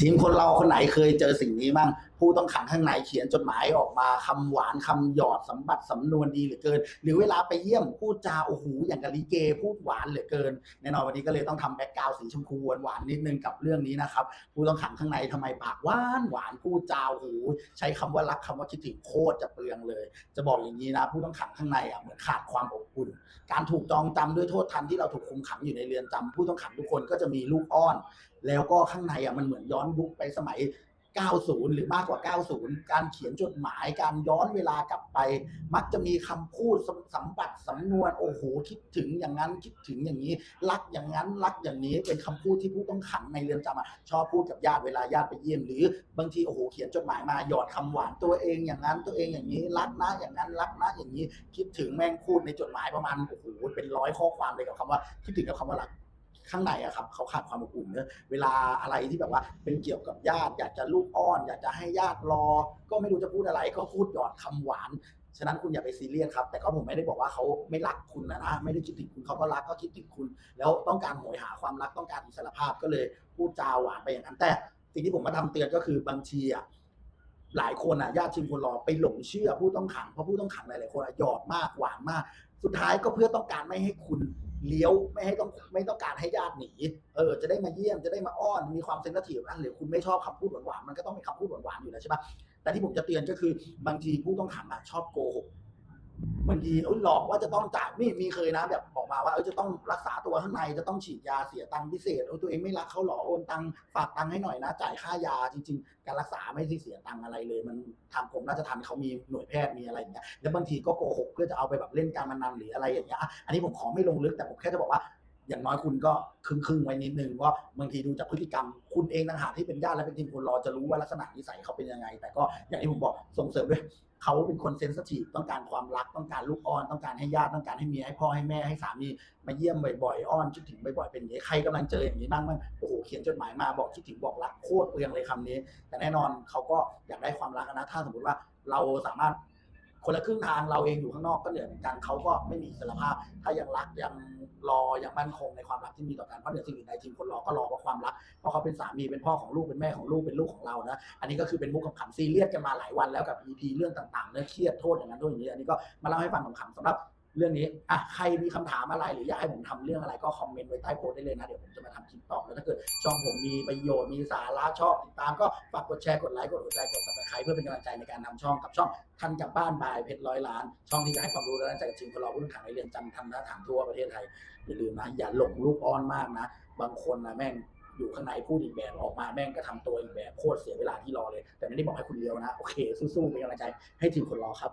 ทีมคนเราคนไหนเคยเจอสิ่งนี้บ้างผู้ต้องขังข้างในเขียนจดหมายออกมาคำหวานคำหยอดสมบัติสำนวนดีเหลือเกิน หรือเวลาไปเยี่ยมพูดจาโอ้โหอย่างกับลิเกพูดหวานเหลือเกินแน่นอนวันนี้ก็เลยต้องทำแบ็กกราวสีชมพูหวานนิดนึงกับเรื่องนี้นะครับผู้ต้องขังข้างในทำไมปากหวานหวานพูดจาโอ้โหใช้คำว่ารักคำว่าคิดถึงโคตรจะเปลืองเลย จะบอกอย่างนี้นะผู้ต้องขังข้างในอะเหมือนขาดความอบอุ่นการถูกจองจำด้วยโทษทันที่เราถูกคุมขังอยู่ในเรือนจำผู้ต้องขังทุกคนก็จะมีลูกอ้อน แล้วก็ข้างในอะมันเหมือนย้อนยุคไปสมัย 90 หรือมากกว่า 90 การเขียนจดหมาย การย้อนเวลากลับไป มักจะมีคำพูดสสัมบัติสำนวน โอ้โห คิดถึงอย่างนั้น คิดถึงอย่างนี้ รักอย่างนั้น รักอย่างนี้ เป็นคำพูดที่ผู้ต้องขังในเรือนจำชอบพูดกับญาติเวลาญาติไปเยี่ยม หรือบางที โอ้โห เขียนจดหมายมา หยอดคำหวานตัวเองอย่างนั้น ตัวเองอย่างนี้ รักนะ อย่างนั้น รักนะ อย่างนี้ คิดถึงแม่งพูดในจดหมายประมาณ โอ้โห เป็นร้อยข้อความเลยกับคำว่า คิดถึงกับคำว่ารัก ข้างในอะครับเขาขาดความอบอุ่นเนอะเวลาอะไรที่แบบว่าเป็นเกี่ยวกับญาติ อยากจะลูกอ้อน อยากจะให้ญาติรอ ก็ไม่รู้จะพูดอะไร ก็พูดหยอดคำหวานฉะนั้นคุณอย่าไปซีเรียสครับ แต่ก็ผมไม่ได้บอกว่าเขาไม่รักคุณนะนะ ไม่ได้คิดถึงคุณเขาก็รักก็คิดถึงคุณ แล้วต้องการโหยหาความรักต้องการอิสรภาพก็เลยพูดจาหวานไปอย่างนั้นแต่สิ่งที่ผมมาทำเตือนก็คือบางทีอะหลายคนอะญาติทีมคนรอไปหลงเชื่อผู้ต้องขังเพราะผู้ต้องขังหลายๆคนอะหยอดมากหวานมาก สุดท้ายก็เพื่อต้องการไม่ให้คุณ เลี้ยวไม่ให้ต้องไม่ต้องการให้ญาติหนีเออจะได้มาเยี่ยมจะได้มาอ้อนมีความเซนซิทีฟอันหรือคุณไม่ชอบคำพูดหวานๆมันก็ต้องมีคำพูดหวานๆอยู่แล้วใช่ปะแต่ที่ผมจะเตือนก็คือบางทีผู้ต้องขังอะชอบโกหกบางทีหลอกว่าจะต้องจ่ายนี่มีเคยนะแบบ มาว่าเออจะต้องรักษาตัวข้างในจะต้องฉีดยาเสียตังค์พิเศษเออตัวเองไม่รักเขาหรอโอนตังค์ฝากตังค์ให้หน่อยนะ จ่ายค่ายาจริง ๆ การรักษาไม่ได้เสียตังค์อะไรเลย มันทางกรมราชทัณฑ์เขามีหน่วยแพทย์มีอะไรอย่างเงี้ยแล้วบางทีก็โกหกเพื่อจะเอาไปแบบเล่นการพนันหรืออะไรอย่างเงี้ยอันนี้ผมขอไม่ลงลึกแต่ผมแค่จะบอกว่า อย่างน้อยคุณก็ครึ่งครึ่งๆไว้นิดนึงว่าบางทีดูจากพฤติกรรม คุณเองต่างหากที่เป็นญาติและเป็นทีมคนรอจะรู้ว่าลักษณะนิสัยเขาเป็นยังไง แต่ก็อย่างที่ผมบอกส่งเสริมด้วยเขาเป็นคนเซนสทีฟต้องการความรักต้องการลูกอ้อน ต้องการให้ญาติต้องการให้เมียให้พ่อให้แม่ให้สามีมาเยี่ยมบ่อยๆอ้อนคิดถึงบ่อยๆเป็นอย่างนี้ใครกำลังเจออย่างนี้บ้างบ้างโอ้โหเขียนจดหมายมาบอกคิดถึงบอกรักโคตรเปลืองเลยคำนี้ แต่แน่นอนเขาก็อยากได้ความรักนะถ้าสมมติว่าเราสามารถ คนละครึ่งทางเราเองอยู่ข้างนอกก็เหนื่อยเหมือนกันเขาก็ไม่มีอิสรภาพ ถ้ายังรักยังรอยังมั่นคงในความรักที่มีต่อกันเพราะเหนือสิ่งอื่นใดทีมคนรอก็รอว่าความรักเพราะเขาเป็นสามีเป็นพ่อของลูกเป็นแม่ของลูกเป็นลูกของเรานะอันนี้ก็คือเป็นมุกขำๆซีเรียสกันมาหลายวันแล้วกับ EP เรื่องต่างๆเนื้อเครียดโทษอย่างนั้นโทษอย่างนี้อันนี้ก็มาเล่าให้ฟังขำๆสำหรับ เรื่องนี้อะใครมีคำถามอะไรหรืออยากให้ผมทำเรื่องอะไรก็คอมเมนต์ไว้ใต้โพสต์ได้เลยนะเดี๋ยวผมจะมาทำคลิปตอบแล้วถ้าเกิดช่องผมมีประโยชน์มีสาระชอบติดตามก็ฝากกดแชร์กดไลค์กดหัวใจกด subscribe เพื่อเป็นกำลังใจในการนำช่องกับช่องทันกับบ้านบายเพชรร้อยล้าน ช่องที่จะให้ความรู้และน่าจะกับทีมคนรอผู้ต้องขังในเรือนจำทำหน้าถามทั่วประเทศไทยอย่าลืมนะอย่าหลงลูกอ้อนมากนะ บางคนนะแม่งอยู่ข้างในพูดอีกแบบออกมาแม่งก็ทำตัวอีกแบบโคตรเสียเวลาที่รอเลย แต่ไม่ได้บอกให้คุณเลี้ยวนะ โอเค สู้ๆเป็นกำลังใจให้ทีมคนรอครับ